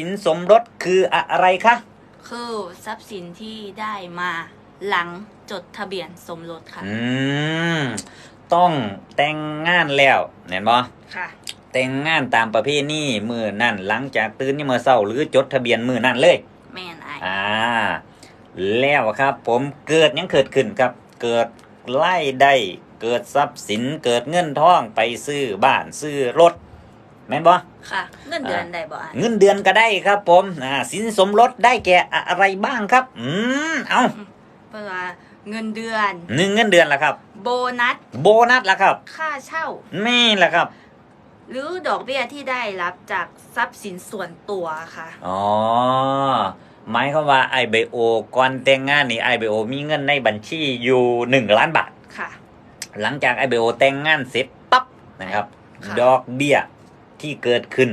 สินสมรสคืออะไรคะ คือทรัพย์สินที่ได้มาหลังจดทะเบียนสมรสค่ะ อืม ต้องแต่งงานแล้วเห็นบ่ค่ะ แต่งงานตามประเพณีมือนั่นหลังจากตื่นนี่มือเศร้าหรือจดทะเบียนมือนั่นเลย แม่นไอายอ่า แล้วครับ ผมเกิดหยังเกิดขึ้นครับ เกิดไล่ได้ เกิดทรัพย์สินเกิดเงินทองไปซื้อบ้านซื้อรถ แม่นบ่ค่ะ เงินเดือนได้บ่ไอายเงินเดือนก็ได้ครับผมอ่าสินสมรสได้แก่อะไรบ้างครับ อืมเอาเพราะว่าเงินเดือนหนึ่งเงินเดือนละครับ โบนัส โบนัสละครับ ค่าเช่านี่แหละครับ หรือดอกเบี้ยที่ได้รับจากทรัพย์สินส่วนตัวค่ะอ๋อหมายความว่าไอเบโอก่อนแต่งงานนี่ไอเบโอมีเงินในบัญชีอยู่หนึ่งล้านบาทค่ะ หลังจากไอเบโอแต่งงานเสร็จปั๊บนะครับค่ะดอกเบี้ย ที่เกิดขึ้น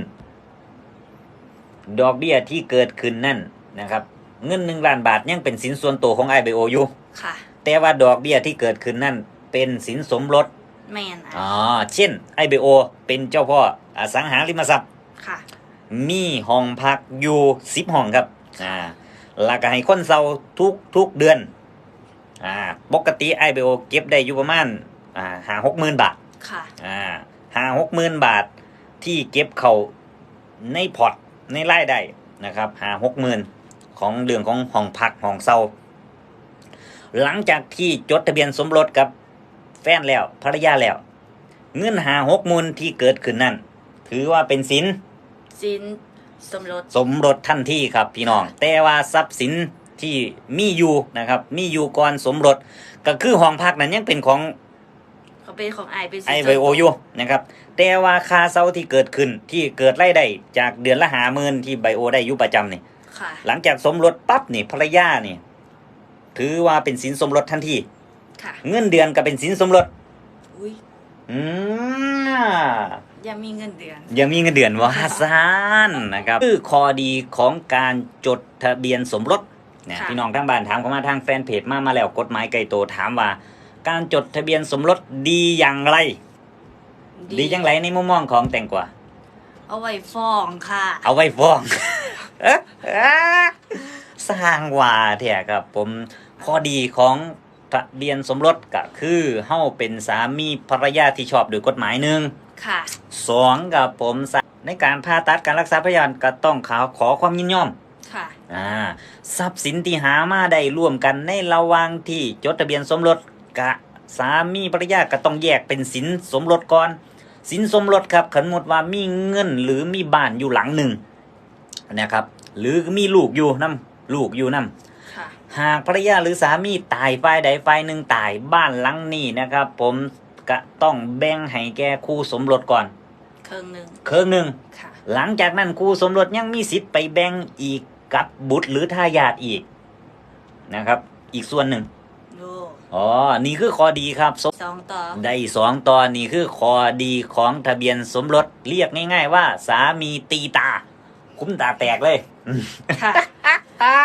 ดอกเบี้ยที่เกิดขึ้นนั่นนะครับ เงินหนึ่งล้านบาทยังเป็นสินส่วนตัวของไอเบโออยู่ค่ะ แต่ว่าดอกเบี้ยที่เกิดขึ้นนั่น เป็นสินสมรสแม่นไอายอ๋อเช่นไอเบโอเป็นเจ้าพ่ออสังหาริมทรัพย์ค่ะ มีห้องพักอยู่สิบห้องครับอ่าแล้วก็ให้คนเซาทุกทุกเดือนอ่าปกติไอเบโอเก็บได้อยู่ประมาณอ่าหาหกหมื่นบาทค่ะอ่าหาหกหมื่นบาท ที่เก็บเขาในพอร์ตในรายได้นะครับหาหกหมื่นของเรื่องของห้องพักห้องเซาหลังจากที่จดทะเบียนสมรสกับแฟนแล้วภรรยาแล้ว เงินหาหกหมื่นที่เกิดขึ้นนั่น ถือว่าเป็นสินสินสมรสสมรสทันทีครับพี่น้อง แต่ว่าทรัพย์สินที่มีอยู่นะครับ มีอยู่ก่อนสมรสก็คือห้องพักนั้นยังเป็นของ เขาเป็นของไอายเป็นสินไอส่วนไวโอตัวอยู่นะครับแต่ว่าค่าเซาที่เกิดขึ้นที่เกิดรายได้จากเดือนละหาหมื่นที่ไบโอได้อยู่ประจำนี่ค่ะหลังจากสมรสปั๊บนี่ภรรยานี่ ถือว่าเป็นสินสมรสทันทีค่ะเงินเดือนก็เป็นสินสมรสอุ้ยอืมยังมีเงินเดือนยังมีเงินเดือนว่าซานนะครับ คือข้อดีของการจดทะเบียนสมรสเนี่ยค่ะพี่น้องทางบ้านถามเข้ามาทางแฟนเพจมามาแล้วกฎหมายไกลโตถามว่า การจดทะเบียนสมรสดีอย่างไร ดีอย่างไรในมุมมองของแตงกวาเอาไว้ฟ้องค่ะ เอาไว้ฟ้องสร้างว่าแท้ครับ ผมข้อดีของทะเบียนสมรสก็คือเฮาเป็นสามีภรรยาที่ชอบโดยกฎหมายหนึ่งค่ะสองกับผมสะในการผ่าตัดการรักษาพยาธิก็ต้องขอขอความยินยอมค่ะอ่าทรัพย์สินที่หามาได้ร่วมกันในระหว่างที่จดทะเบียนสมรส กะสามีภรรยาก็ต้องแยกเป็นสินสมรสก่อนสินสมรสครับขันหมดว่ามีเงินหรือมีบ้านอยู่หลังหนึ่งนะครับ หรือมีลูกอยู่นํลูกอยู่นํค่ะหากภรรยาหรือสามีตายฝ่ายใดฝ่ายหนึ่งตายบ้านหลังนี้นะครับ ผมก็ต้องแบ่งให้แก่คู่สมรสก่อนเครื่องหนึ่งเครื่องหนึ่งค่ะหลังจากนั้นคู่สมรสยังมีสิทธิ์ไปแบ่งอีกกับบุตรหรือทายาทอีกนะครับ อีกส่วนหนึ่งดู อ๋อ นี่คือข้อดีครับสมสองต่อ ได้สองตอนนี่คือข้อดีของทะเบียนสมรสเรียกง่ายๆว่า สามีตีตา คุ้มตาแตกเลย ค่ะ